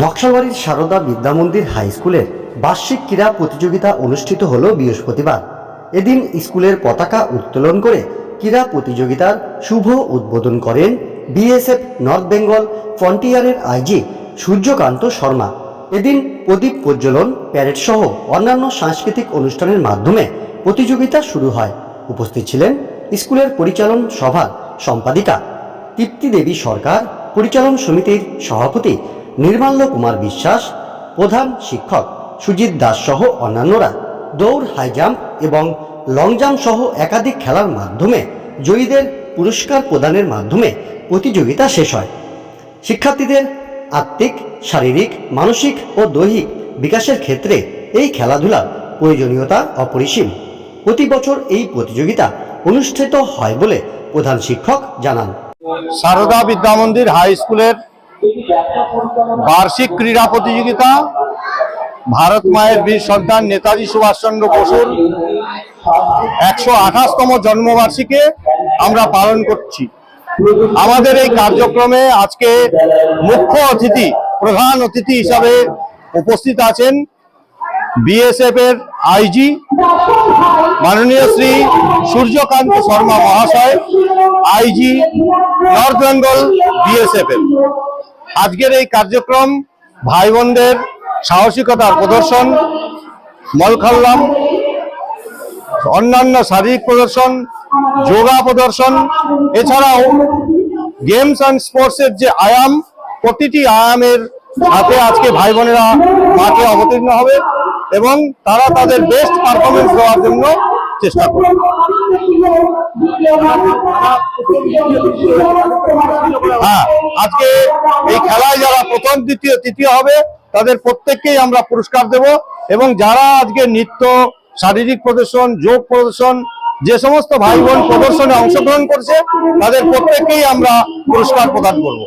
নকশালবাড়ির Sarada Vidyamandir high স্কুলের বার্ষিক ক্রীড়া প্রতিযোগিতা অনুষ্ঠিত হল বৃহস্পতিবার। এদিন স্কুলের পতাকা উত্তোলন করে ক্রীড়া প্রতিযোগিতার শুভ উদ্বোধন করেন বিএসএফ নর্থ বেঙ্গল ফ্রন্টিয়ারের আইজি সূর্যকান্ত শর্মা। এদিন প্রদীপ প্রজ্বলন প্যারেড সহ অন্যান্য সাংস্কৃতিক অনুষ্ঠানের মাধ্যমে প্রতিযোগিতা শুরু হয়। উপস্থিত ছিলেন স্কুলের পরিচালন সভার সম্পাদিকা, তৃপ্তি দেবী সরকার, পরিচালন সমিতির সভাপতি নির্মাল্য কুমার বিশ্বাস, প্রধান শিক্ষক সুজিত দাস সহ অন্যান্যরা দৌড়, হাই জাম্প এবং লং জাম্প সহ একাধিক খেলার মাধ্যমে জয়ীদের পুরস্কার প্রদানের মাধ্যমে প্রতিযোগিতা শেষ হয়। শিক্ষার্থীদের আত্মিক, শারীরিক, মানসিক ও দৈহিক বিকাশের ক্ষেত্রে এই খেলাধুলার প্রয়োজনীয়তা অপরিসীম। প্রতি বছর এই প্রতিযোগিতা অনুষ্ঠিত হয় বলে প্রধান শিক্ষক জানান। সারদা বিদ্যা মন্দির হাই স্কুলের বার্ষিক ক্রীড়া প্রতিযোগিতা, ভারত মায়ের বীর সন্তান নেতাজি সুভাষচন্দ্র বসুর একশো আঠাশতম জন্মবার্ষিকে আমরা পালন করছি। আমাদের এই কার্যক্রমে আজকে মুখ্য অতিথি, প্রধান অতিথি হিসাবে উপস্থিত আছেন বিএসএফ এর আইজি মাননীয় শ্রী সূর্যকান্ত শর্মা মহাশয় আইজি নর্থ বেঙ্গল বিএসএফ এর। আজকের এই কার্যক্রম ভাই বোনদের সাহসিকতার প্রদর্শন, মলখাল্লাম, অন্যান্য শারীরিক প্রদর্শন, যোগা প্রদর্শন, এছাড়াও গেমস অ্যান্ড স্পোর্টসের যে আয়াম, প্রতিটি আয়ামের সাথে আজকে ভাই বোনেরা মাঠে অবতীর্ণ হবে এবং তারা তাদের বেস্ট পারফরমেন্স দেওয়ার জন্য চেষ্টা করবে। হ্যাঁ আজকে খেলায় যারা প্রথম, দ্বিতীয়, তৃতীয় হবে, তাদের প্রত্যেককেই আমরা পুরস্কার দেব এবং যারা আজকে নৃত্য, শারীরিক প্রদর্শন, যোগ প্রদর্শন, যে সমস্ত ভাই বোন প্রদর্শনে অংশগ্রহণ করছে, তাদের প্রত্যেককেই আমরা পুরস্কার প্রদান করব।